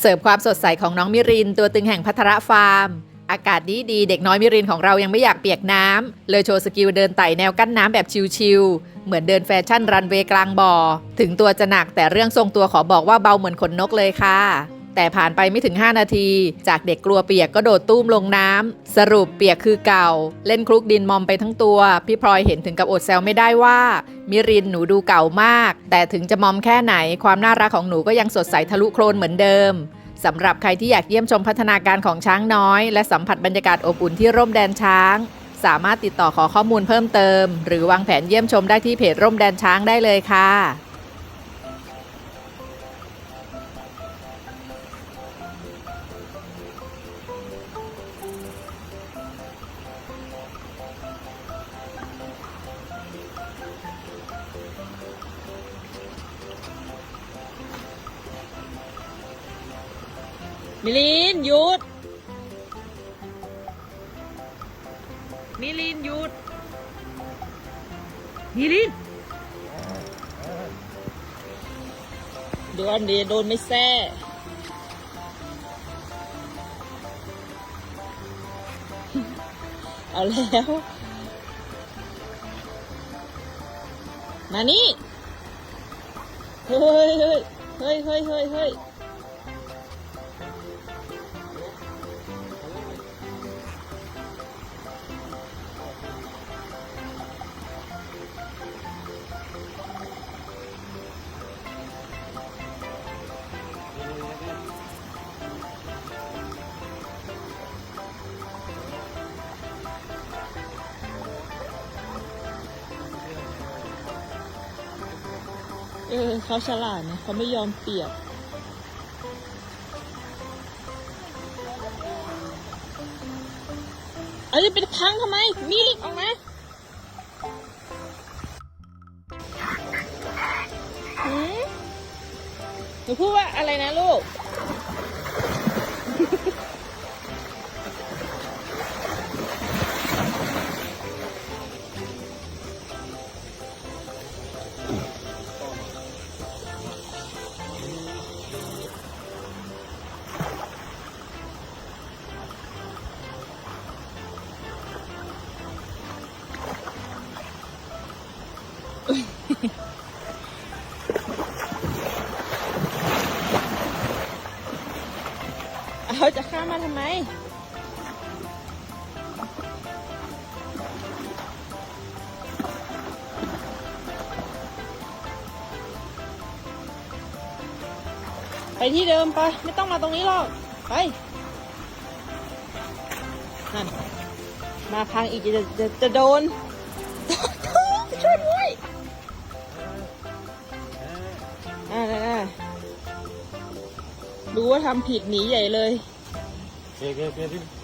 เสิร์ฟความสดใสของน้องมิริน ตัวตึงแห่งพัทรฟาร์ม อากาศดีดีเด็กน้อยมิรินของเรายังไม่อยากเปียกน้ำเลยโชว์สกิลเดินไต่แนวกั้นน้ำแบบชิวๆเหมือนเดินแฟชั่นรันเวย์กลางบ่อ ถึงตัวจะหนักแต่เรื่องทรงตัวขอบอกว่าเบาเหมือนขนนกเลยค่ะ แต่ผ่านไปไม่ถึง 5 นาที จากเด็กกลัวเปียกก็โดดตุ้มลงน้ำสรุปเปียกคือเก่า เล่นคลุกดินมอมไปทั้งตัว พี่พลอยเห็นถึงกับอดแซวไม่ได้ว่า มิรินหนูดูเก่ามาก แต่ถึงจะมอมแค่ไหน ความน่ารักของหนูก็ยังสดใสทะลุโคลนเหมือนเดิมสำหรับใครที่อยากเยี่ยมชมพัฒนาการของช้างน้อย และสัมผัสบรรยากาศอบอุ่นที่ร่มแดนช้าง สามารถติดต่อขอข้อมูลเพิ่มเติม หรือวางแผนเยี่ยมชมได้ที่เพจร่มแดนช้างได้เลยค่ะ มิลินหยุด มิลินหยุด มิลินโดนเดียโดนไม่แซ่เอาแล้ว มานี่ เฮ้ยเฮ้ยเฮ้ยเฮ้ยเฮ้ย เออเขาฉลาดนะเขาไม่ยอมเปียกเอาจะเป็นพังทำไมมีลิกออกมาหืมหนูพูดว่าอะไรนะลูก เอาจะข้ามมาทำไม ไปที่เดิมไป ไม่ต้องมาตรงนี้หรอก ไปนั่นมาพังอีกจะจะจะโดนช่วยด้วยอ่าอ่ารู้ว่าทำผิดหนีใหญ่เลย Şey, gel, gel, gel.